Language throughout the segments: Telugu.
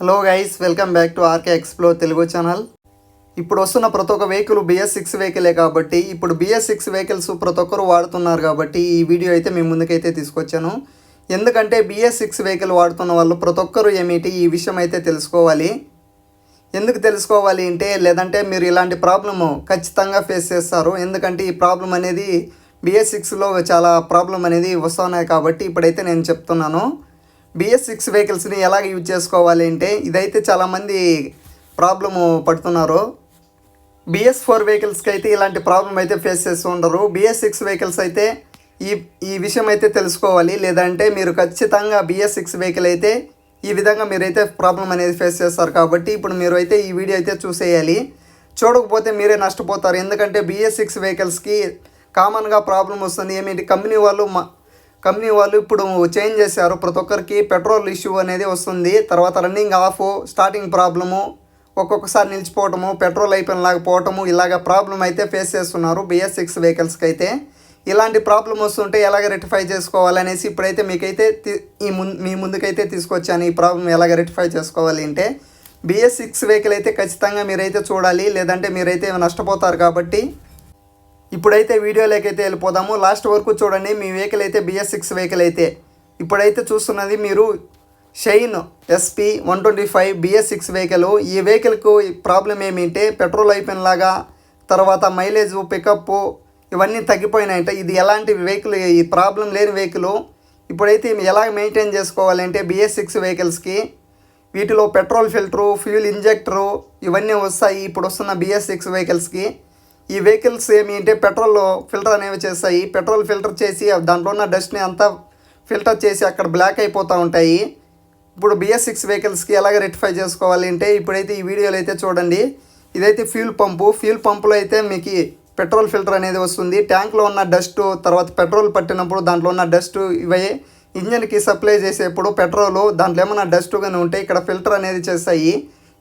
Hello guys welcome back to RK explore Telugu channel ఇప్పుడు వస్తున్న ప్రతి ఒక్క వెహికల్ బిఎస్ సిక్స్ వెహికలే కాబట్టి ఇప్పుడు బిఎస్ సిక్స్ వెహికల్స్ ప్రతి ఒక్కరు వాడుతున్నారు కాబట్టి ఈ వీడియో అయితే మేము ముందుకైతే తీసుకొచ్చాను. ఎందుకంటే బిఎస్ సిక్స్ వెహికల్ వాడుతున్న వాళ్ళు ప్రతి ఒక్కరు ఏమిటి ఈ విషయం అయితే తెలుసుకోవాలి. ఎందుకు తెలుసుకోవాలి అంటే లేదంటే మీరు ఇలాంటి ప్రాబ్లము ఖచ్చితంగా ఫేస్ చేస్తారు. ఎందుకంటే ఈ ప్రాబ్లం అనేది బిఎస్ సిక్స్లో చాలా ప్రాబ్లం అనేది వస్తున్నాయి కాబట్టి ఇప్పుడైతే నేను చెప్తున్నాను. బిఎస్ సిక్స్ వెహికల్స్ని ఎలాగ యూజ్ చేసుకోవాలి అంటే ఇదైతే చాలామంది ప్రాబ్లము పడుతున్నారు. బిఎస్ ఫోర్ వెహికల్స్కి అయితే ఇలాంటి ప్రాబ్లం అయితే ఫేస్ చేస్తూ ఉండరు. బిఎస్ సిక్స్ వెహికల్స్ అయితే ఈ ఈ విషయం అయితే తెలుసుకోవాలి. లేదంటే మీరు ఖచ్చితంగా బిఎస్ సిక్స్ వెహికల్ అయితే ఈ విధంగా మీరైతే ప్రాబ్లం అనేది ఫేస్ చేస్తారు. కాబట్టి ఇప్పుడు మీరు అయితే ఈ వీడియో అయితే చూసేయాలి. చూడకపోతే మీరే నష్టపోతారు. ఎందుకంటే బిఎస్ సిక్స్ వెహికల్స్కి కామన్గా ప్రాబ్లం వస్తుంది. ఏమిటి? కంపెనీ వాళ్ళు మా కంపెనీ వాళ్ళు ఇప్పుడు చేంజ్ చేశారు. ప్రతి ఒక్కరికి పెట్రోల్ ఇష్యూ అనేది వస్తుంది. తర్వాత రన్నింగ్ ఆఫ్ స్టార్టింగ్ ప్రాబ్లము ఒక్కొక్కసారి నిలిచిపోవటము పెట్రోల్ అయిపోయినలాగా పోవటము ఇలాగ ప్రాబ్లం అయితే ఫేస్ చేస్తున్నారు బిఎస్ సిక్స్ వెహికల్స్కి అయితే. ఇలాంటి ప్రాబ్లం వస్తుంటే ఎలాగ రెక్టిఫై చేసుకోవాలనేసి ఇప్పుడైతే మీకైతే ఈ ముందు మీ ముందుకైతే తీసుకొచ్చాను ఈ ప్రాబ్లం ఎలాగ రెక్టిఫై చేసుకోవాలి అంటే బిఎస్ సిక్స్ వెహికల్ అయితే ఖచ్చితంగా మీరైతే చూడాలి. లేదంటే మీరైతే నష్టపోతారు కాబట్టి ఇప్పుడైతే వీడియోలోకి అయితే వెళ్ళిపోదాము. లాస్ట్ వరకు చూడండి మీ వెహికల్ అయితే బిఎస్ సిక్స్ వెహికల్ అయితే. ఇప్పుడైతే చూస్తున్నది మీరు Shine SP one twenty five BS six vehicle ఈ వెహికల్కు ప్రాబ్లం ఏమిటంటే పెట్రోల్ అయిపోయినలాగా తర్వాత మైలేజ్ పికప్ ఇవన్నీ తగ్గిపోయినాయంట. ఇది ఎలాంటి వెహికల్ ఈ ప్రాబ్లం లేని వెహికల్ ఇప్పుడైతే ఎలా మెయింటైన్ చేసుకోవాలంటే బిఎస్ సిక్స్ వెహికల్స్కి వీటిలో పెట్రోల్ ఫిల్టరు ఫ్యూల్ ఇంజెక్టరు ఇవన్నీ వస్తాయి. ఇప్పుడు వస్తున్న బిఎస్ సిక్స్ వెహికల్స్కి ఈ వెహికల్స్ ఏమి అంటే పెట్రోల్ ఫిల్టర్ అనేవి చేస్తాయి. పెట్రోల్ ఫిల్టర్ చేసి దాంట్లో ఉన్న డస్ట్ని అంతా ఫిల్టర్ చేసి అక్కడ బ్లాక్ అయిపోతూ ఉంటాయి. ఇప్పుడు బిఎస్ సిక్స్ వెహికల్స్కి ఎలాగ రెక్టిఫై చేసుకోవాలి అంటే ఇప్పుడైతే ఈ వీడియోలో అయితే చూడండి. ఇదైతే ఫ్యూల్ పంపు. ఫ్యూల్ పంపులో అయితే మీకు పెట్రోల్ ఫిల్టర్ అనేది వస్తుంది. ట్యాంక్లో ఉన్న డస్ట్ తర్వాత పెట్రోల్ పట్టినప్పుడు దాంట్లో ఉన్న డస్ట్ ఇవే. ఇంజన్కి సప్లై చేసేప్పుడు పెట్రోల్ దాంట్లో ఏమైనా డస్ట్ కానీ ఉంటే ఇక్కడ ఫిల్టర్ అనేది చేస్తాయి.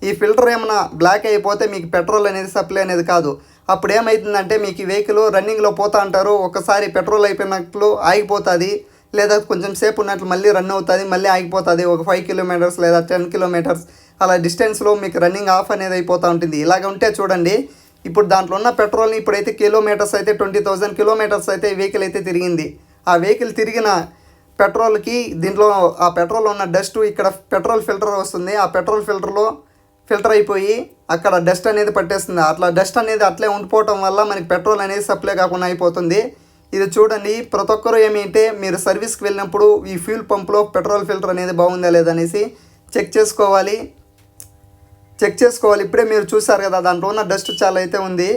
ఈ ఫిల్టర్ ఏమైనా బ్లాక్ అయిపోతే మీకు పెట్రోల్ అనేది సప్లై అనేది కాదు. అప్పుడు ఏమవుతుందంటే మీకు ఈ వెహికల్ రన్నింగ్లో పోతా అంటారు ఒకసారి పెట్రోల్ అయిపోయినట్లు ఆగిపోతుంది లేదా కొంచెం సేపు ఉన్నట్లు మళ్ళీ రన్ అవుతుంది మళ్ళీ ఆగిపోతుంది ఒక ఫైవ్ కిలోమీటర్స్ లేదా టెన్ కిలోమీటర్స్ అలా డిస్టెన్స్లో మీకు రన్నింగ్ ఆఫ్ అనేది అయిపోతూ ఉంటుంది. ఇలాగ ఉంటే చూడండి ఇప్పుడు దాంట్లో ఉన్న పెట్రోల్ని ఇప్పుడైతే కిలోమీటర్స్ అయితే ట్వంటీ థౌజండ్ కిలోమీటర్స్ అయితే వెహికల్ అయితే తిరిగింది. ఆ వెహికల్ తిరిగిన పెట్రోల్కి దీంట్లో ఆ పెట్రోల్ ఉన్న డస్ట్ ఇక్కడ పెట్రోల్ ఫిల్టర్ వస్తుంది. ఆ పెట్రోల్ ఫిల్టర్లో ఫిల్టర్ అయిపోయి అక్కడ డస్ట్ అనేది పట్టేస్తుంది. అట్లా డస్ట్ అనేది అట్లే ఉండిపోవటం వల్ల మనకి పెట్రోల్ అనేది సప్లై కాకుండా అయిపోతుంది. ఇది చూడండి ప్రతి ఒక్కరు ఏమిటంటే మీరు సర్వీస్కి వెళ్ళినప్పుడు ఈ ఫ్యూల్ పంప్లో పెట్రోల్ ఫిల్టర్ అనేది బాగుందా లేదనేసి చెక్ చేసుకోవాలి. చెక్ చేసుకోవాలి. ఇప్పుడే మీరు చూసారు కదా దాంట్లో ఉన్న డస్ట్ చాలా అయితే ఉంది.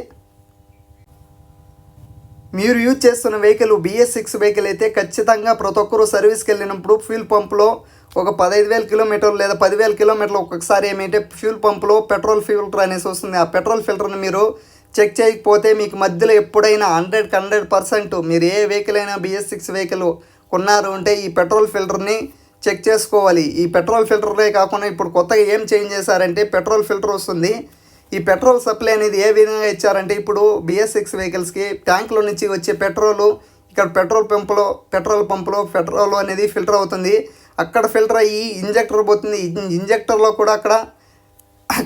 మీరు యూజ్ చేస్తున్న వెహికల్ బిఎస్ సిక్స్ వెహికల్ అయితే ఖచ్చితంగా ప్రతి ఒక్కరు సర్వీస్కి వెళ్ళినప్పుడు ఫ్యూల్ పంప్లో ఒక పదహైదు వేల కిలోమీటర్లు లేదా పదివేల కిలోమీటర్లు ఒక్కొక్కసారి ఏమంటే ఫ్యూల్ పంప్లో పెట్రోల్ ఫిల్టర్ అనేసి వస్తుంది ఆ పెట్రోల్ ఫిల్టర్ని మీరు చెక్ చేయకపోతే మీకు మధ్యలో ఎప్పుడైనా హండ్రెడ్ హండ్రెడ్ పర్సెంట్ మీరు ఏ వెహికల్ అయినా బిఎస్ సిక్స్ వెహికల్ కొన్నారు అంటే ఈ పెట్రోల్ ఫిల్టర్ని చెక్ చేసుకోవాలి. ఈ పెట్రోల్ ఫిల్టర్లే కాకుండా ఇప్పుడు కొత్తగా ఏం చేంజ్ చేశారంటే పెట్రోల్ ఫిల్టర్ వస్తుంది. ఈ పెట్రోల్ సప్లై అనేది ఏ విధంగా ఇచ్చారంటే ఇప్పుడు బిఎస్ సిక్స్ వెహికల్స్కి ట్యాంక్లో నుంచి వచ్చే పెట్రోలు ఇక్కడ పెట్రోల్ పంపులో పెట్రోల్ పంపులో పెట్రోల్ అనేది ఫిల్టర్ అవుతుంది. అక్కడ ఫిల్టర్ అయ్యి ఇంజెక్టర్ పోతుంది. ఇంజెక్టర్లో కూడా అక్కడ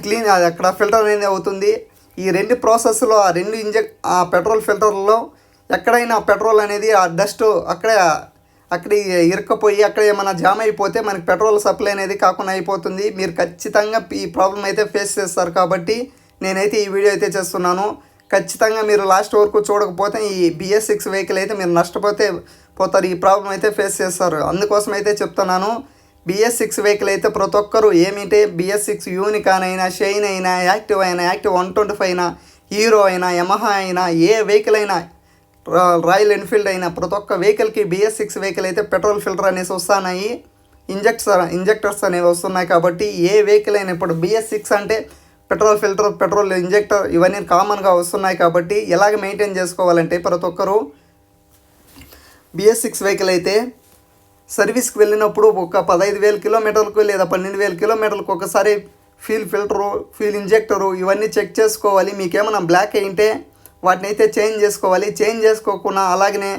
క్లీన్ అక్కడ ఫిల్టర్ అనేది అవుతుంది. ఈ రెండు ప్రాసెస్లో ఆ రెండు ఇంజెక్ ఆ పెట్రోల్ ఫిల్టర్లో ఎక్కడైనా పెట్రోల్ అనేది ఆ డస్ట్ అక్కడే అక్కడ ఇరక్కపోయి అక్కడ ఏమైనా జామ్ అయిపోతే మనకి పెట్రోల్ సప్లై అనేది కాకుండా అయిపోతుంది. మీరు ఖచ్చితంగా ఈ ప్రాబ్లం అయితే ఫేస్ చేస్తారు కాబట్టి నేనైతే ఈ వీడియో అయితే చేస్తున్నాను. ఖచ్చితంగా మీరు లాస్ట్ వరకు చూడకపోతే ఈ బిఎస్ సిక్స్ వెహికల్ అయితే మీరు నష్టపోతే పోతారు. ఈ ప్రాబ్లం అయితే ఫేస్ చేస్తారు. అందుకోసం అయితే చెప్తున్నాను. బిఎస్ సిక్స్ వెహికల్ అయితే ప్రతి ఒక్కరు ఏమిటే? బిఎస్ సిక్స్ యూనికాన్ అయినా షైన్ అయినా యాక్టివ్ అయినా యాక్టివ్ వన్ ట్వంటీ ఫైవ్ అయినా హీరో అయినా యమహా అయినా ఏ వెహికల్ అయినా రాయల్ ఎన్ఫీల్డ్ అయిన ప్రతి ఒక్క వెహికల్కి బిఎస్ సిక్స్ వెహికల్ అయితే పెట్రోల్ ఫిల్టర్ అనేసి వస్తున్నాయి. ఇంజెక్ట్స్ ఇంజెక్టర్స్ అనేవి వస్తున్నాయి కాబట్టి ఏ వెహికల్ అయినా ఇప్పుడు బిఎస్ సిక్స్ అంటే పెట్రోల్ ఫిల్టర్ పెట్రోల్ ఇంజెక్టర్ ఇవన్నీ కామన్గా వస్తున్నాయి కాబట్టి ఎలాగ మెయింటైన్ చేసుకోవాలంటే ప్రతి ఒక్కరు బిఎస్ సిక్స్ వెహికల్ అయితే సర్వీస్కి వెళ్ళినప్పుడు ఒక పదహైదు వేల కిలోమీటర్లకు లేదా పన్నెండు వేల కిలోమీటర్లకు ఒకసారి ఫ్యూల్ ఫిల్టరు ఫ్యూల్ ఇంజెక్టరు ఇవన్నీ చెక్ చేసుకోవాలి. మీకేమైనా బ్లాక్ అయింటే వాటిని అయితే చేంజ్ చేసుకోవాలి. చేంజ్ చేసుకోకుండా అలాగనే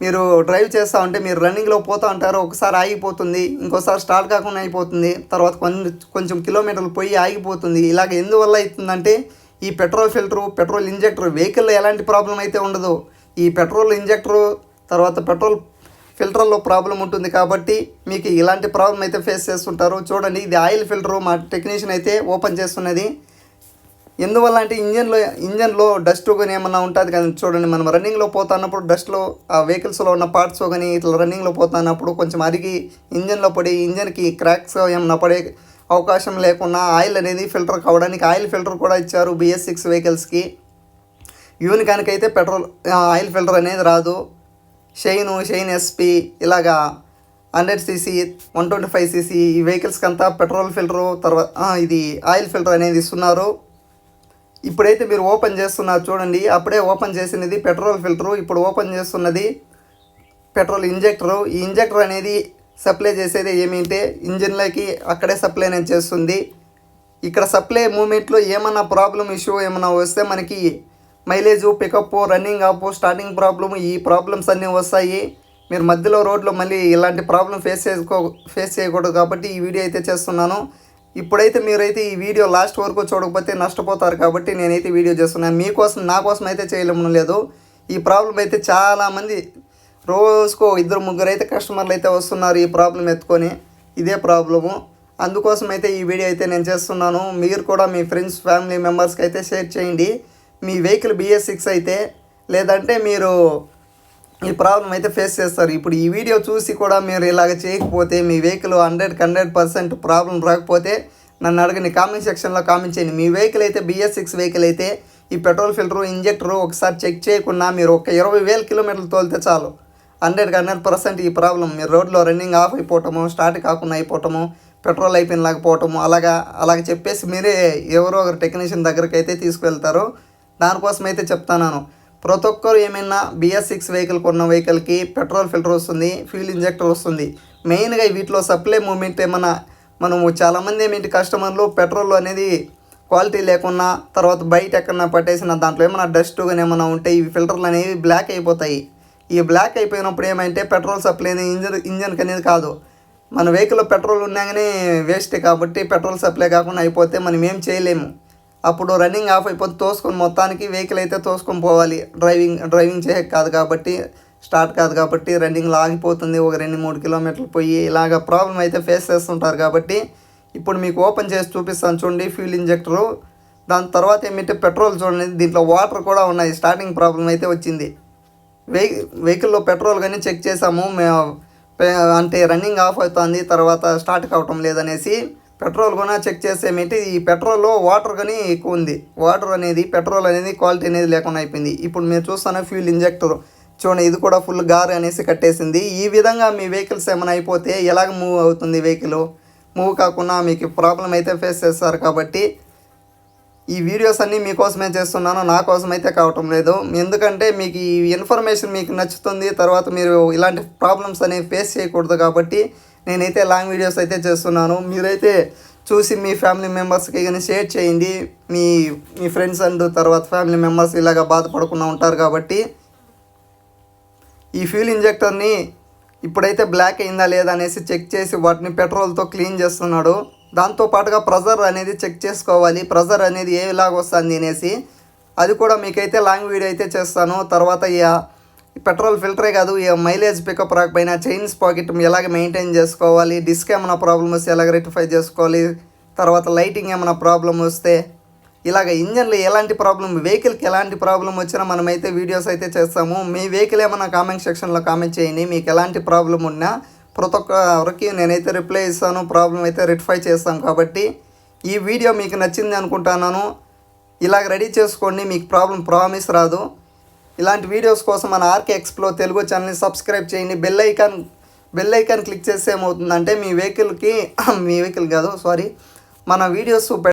మీరు డ్రైవ్ చేస్తూ ఉంటే మీరు రన్నింగ్లో పోతూ ఉంటారు. ఒకసారి ఆగిపోతుంది. ఇంకోసారి స్టార్ట్ కాకుండా అయిపోతుంది. తర్వాత కొన్ని కొంచెం కిలోమీటర్లు పోయి ఆగిపోతుంది. ఇలాగ ఎందువల్ల అవుతుందంటే ఈ పెట్రోల్ ఫిల్టరు పెట్రోల్ ఇంజెక్టర్ వెహికల్లో ఎలాంటి ప్రాబ్లం అయితే ఉండదు. ఈ పెట్రోల్ ఇంజెక్టరు తర్వాత పెట్రోల్ ఫిల్టర్లో ప్రాబ్లం ఉంటుంది కాబట్టి మీకు ఇలాంటి ప్రాబ్లం అయితే ఫేస్ చేస్తుంటారు. చూడండి ఇది ఆయిల్ ఫిల్టరు మా టెక్నీషియన్ అయితే ఓపెన్ చేస్తున్నది. ఎందువల్ల అంటే ఇంజన్లో ఇంజన్లో డస్ట్ కానీ ఏమన్నా ఉంటుంది కానీ చూడండి మనం రన్నింగ్లో పోతున్నప్పుడు డస్ట్లో ఆ వెహికల్స్లో ఉన్న పార్ట్స్ కానీ ఇట్లా రన్నింగ్లో పోతున్నప్పుడు కొంచెం అరిగి ఇంజన్లో పడి ఇంజన్కి క్రాక్స్ ఏమన్నా పడే అవకాశం లేకుండా ఆయిల్ అనేది ఫిల్టర్ కావడానికి ఆయిల్ ఫిల్టర్ కూడా ఇచ్చారు బిఎస్ సిక్స్ వెహికల్స్కి. యూనికానికి అయితే పెట్రోల్ ఆయిల్ ఫిల్టర్ అనేది రాదు. షైను షైన్ ఎస్పి ఇలాగా hundred CC one twenty five CC ఈ వెహికల్స్కి అంతా పెట్రోల్ ఫిల్టరు తర్వాత ఇది ఆయిల్ ఫిల్టర్ అనేది ఇస్తున్నారు. ఇప్పుడైతే మీరు ఓపెన్ చేస్తున్నారు చూడండి అప్పుడే ఓపెన్ చేసినది పెట్రోల్ ఫిల్టరు ఇప్పుడు ఓపెన్ చేస్తున్నది పెట్రోల్ ఇంజెక్టరు. ఈ ఇంజెక్టర్ అనేది సప్లై చేసేది ఏమిటంటే ఇంజిన్లకి అక్కడే సప్లై అనేది చేస్తుంది. ఇక్కడ సప్లై మూమెంట్లో ఏమన్నా ప్రాబ్లం ఇష్యూ ఏమన్నా వస్తే మనకి మైలేజ్ పికప్ రన్నింగ్ ఆపు స్టార్టింగ్ ప్రాబ్లము ఈ ప్రాబ్లమ్స్ అన్నీ వస్తాయి. మీరు మధ్యలో రోడ్లో మళ్ళీ ఇలాంటి ప్రాబ్లం ఫేస్ చేసుకో ఫేస్ చేయకూడదు కాబట్టి ఈ వీడియో అయితే చేస్తున్నాను. ఇప్పుడైతే మీరైతే ఈ వీడియో లాస్ట్ వరకు చూడకపోతే నష్టపోతారు కాబట్టి నేనైతే వీడియో చేస్తున్నాను. మీకోసం నా కోసం అయితే చేయలేము లేదు. ఈ ప్రాబ్లం అయితే చాలామంది రోజుకో ఇద్దరు ముగ్గురు అయితే కస్టమర్లు అయితే వస్తున్నారు ఈ ప్రాబ్లం ఎత్తుకొని. ఇదే ప్రాబ్లము. అందుకోసం అయితే ఈ వీడియో అయితే నేను చేస్తున్నాను. మీరు కూడా మీ ఫ్రెండ్స్ ఫ్యామిలీ మెంబర్స్కి అయితే షేర్ చేయండి. మీ వెహికల్ బిఎస్ సిక్స్ అయితే లేదంటే మీరు ఈ ప్రాబ్లం అయితే ఫేస్ చేస్తారు. ఇప్పుడు ఈ వీడియో చూసి కూడా మీరు ఇలాగ చేయకపోతే మీ వెహికల్ హండ్రెడ్కి హండ్రెడ్ పర్సెంట్ ప్రాబ్లం రాకపోతే నన్ను అడగని కామెంట్ సెక్షన్లో కామెంట్ చేయండి. మీ వెహికల్ అయితే బిఎస్ సిక్స్ వెహికల్ అయితే ఈ పెట్రోల్ ఫిల్టరు ఇంజెక్టరు ఒకసారి చెక్ చేయకుండా మీరు ఒక ఇరవై వేల కిలోమీటర్లు తోలితే చాలు. హండ్రెడ్కి హండ్రెడ్ పర్సెంట్ ఈ ప్రాబ్లం మీరు రోడ్లో రన్నింగ్ ఆఫ్ అయిపోవటము స్టార్ట్ కాకుండా అయిపోవటము పెట్రోల్ అయిపోయిన లేకపోవటము అలాగా అలాగ చెప్పేసి మీరే ఎవరో ఒకరు టెక్నీషియన్ దగ్గరికి అయితే తీసుకువెళ్తారు. దానికోసం అయితే చెప్తాను ప్రతి ఒక్కరు ఏమైనా బిఎస్ సిక్స్ వెహికల్ కొన్న వెహికల్కి పెట్రోల్ ఫిల్టర్ వస్తుంది ఫ్యూల్ ఇంజెక్టర్ వస్తుంది. మెయిన్గా వీటిలో సప్లై మూమెంట్ ఏమన్నా మనము చాలామంది ఏమిటి కస్టమర్లు పెట్రోల్ అనేది క్వాలిటీ లేకున్నా తర్వాత బయట ఎక్కడన్నా పట్టేసిన దాంట్లో ఏమైనా డస్ట్ కానీ ఏమైనా ఉంటే ఈ ఫిల్టర్లు అనేవి బ్లాక్ అయిపోతాయి. ఈ బ్లాక్ అయిపోయినప్పుడు ఏమంటే పెట్రోల్ సప్లై అనేది ఇంజన్ ఇంజన్కి అనేది కాదు. మన వెహికల్లో పెట్రోల్ ఉన్నాగానే వేస్ట్ కాబట్టి పెట్రోల్ సప్లై కాకుండా అయిపోతే మనం ఏం చేయలేము. అప్పుడు రన్నింగ్ ఆఫ్ అయిపోతే తోసుకొని మొత్తానికి వెహికల్ అయితే తోసుకొని పోవాలి. డ్రైవింగ్ డ్రైవింగ్ చేయక కాదు కాబట్టి స్టార్ట్ కాదు కాబట్టి రన్నింగ్లో ఆగిపోతుంది. ఒక రెండు మూడు కిలోమీటర్లు పోయి ఇలాగ ప్రాబ్లం అయితే ఫేస్ చేస్తుంటారు కాబట్టి ఇప్పుడు మీకు ఓపెన్ చేసి చూపిస్తాను చూడండి ఫ్యూల్ ఇంజెక్టరు దాని తర్వాత ఏమిటంటే పెట్రోల్ చూడండి. దీంట్లో వాటర్ కూడా ఉన్నాయి. స్టార్టింగ్ ప్రాబ్లం అయితే వచ్చింది. వెహి వెహికల్లో పెట్రోల్ కానీ చెక్ చేసాము మేము అంటే రన్నింగ్ ఆఫ్ అవుతుంది. తర్వాత స్టార్ట్ కావటం లేదనేసి పెట్రోల్ కూడా చెక్ చేసేమేంటి? ఈ పెట్రోల్లో వాటర్ కానీ ఎక్కువ ఉంది. వాటర్ అనేది పెట్రోల్ అనేది క్వాలిటీ అనేది లేకుండా అయిపోయింది. ఇప్పుడు మీరు చూస్తాను ఫ్యూల్ ఇంజెక్టర్. చూడండి ఇది కూడా ఫుల్ గారు అనేసి కట్టేసింది. ఈ విధంగా మీ వెహికల్స్ ఏమైనా అయిపోతే ఎలాగ మూవ్ అవుతుంది వెహికల్? మూవ్ కాకుండా మీకు ప్రాబ్లం అయితే ఫేస్ చేస్తారు కాబట్టి ఈ వీడియోస్ అన్నీ మీకోసమే చేస్తున్నాను. నా కోసం అయితే కావటం లేదు. ఎందుకంటే మీకు ఈ ఇన్ఫర్మేషన్ మీకు నచ్చుతుంది. తర్వాత మీరు ఇలాంటి ప్రాబ్లమ్స్ అనేవి ఫేస్ చేయకూడదు కాబట్టి నేనైతే లాంగ్ వీడియోస్ అయితే చేస్తున్నాను. మీరైతే చూసి మీ ఫ్యామిలీ మెంబర్స్కి కానీ షేర్ చేయండి. మీ మీ ఫ్రెండ్స్ అండ్ తర్వాత ఫ్యామిలీ మెంబర్స్ ఇలాగ బాధపడకుండా ఉంటారు కాబట్టి. ఈ ఫ్యూల్ ఇంజెక్టర్ని ఇప్పుడైతే బ్లాక్ అయిందా లేదా అనేసి చెక్ చేసి వాటిని పెట్రోల్తో క్లీన్ చేస్తున్నాడు. దాంతో పాటుగా ప్రెజర్ అనేది చెక్ చేసుకోవాలి. ప్రెజర్ అనేది ఏలాగ వస్తుంది అనేసి. అది కూడా మీకైతే లాంగ్ వీడియో అయితే చేస్తాను. తర్వాత ఇక పెట్రోల్ ఫిల్టరే కాదు మైలేజ్ పికప్ రాకపోయినా చైన్స్ పాకెట్ ఎలాగ మెయింటైన్ చేసుకోవాలి డిస్క్ ఏమైనా ప్రాబ్లమ్ వస్తే ఎలాగ రెక్టిఫై చేసుకోవాలి తర్వాత లైటింగ్ ఏమైనా ప్రాబ్లం వస్తే ఇలాగ ఇంజన్లో ఎలాంటి ప్రాబ్లం వెహికల్కి ఎలాంటి ప్రాబ్లం వచ్చినా మనమైతే వీడియోస్ అయితే చేస్తాము. మీ వెహికల్ ఏమైనా కామెంట్ సెక్షన్లో కామెంట్ చేయండి. మీకు ఎలాంటి ప్రాబ్లం ఉన్నా ప్రతి ఒక్కరికి నేనైతే రిప్లై ఇస్తాను ప్రాబ్లం అయితే రెక్టిఫై చేస్తాను కాబట్టి. ఈ వీడియో మీకు నచ్చింది అనుకుంటున్నాను. ఇలాగ రెడీ చేసుకోండి. మీకు ప్రాబ్లం ప్రామిస్ రాదు. ఇలాంటి వీడియోస్ కోసం మన ఆర్కే ఎక్స్ప్లో తెలుగు ఛానల్ని సబ్స్క్రైబ్ చేయండి. Bell icon bell icon click చేస్తే ఏమవుతుందంటే మీ వెహికల్కి మీ వెహికల్ కాదు సారీ మన వీడియోస్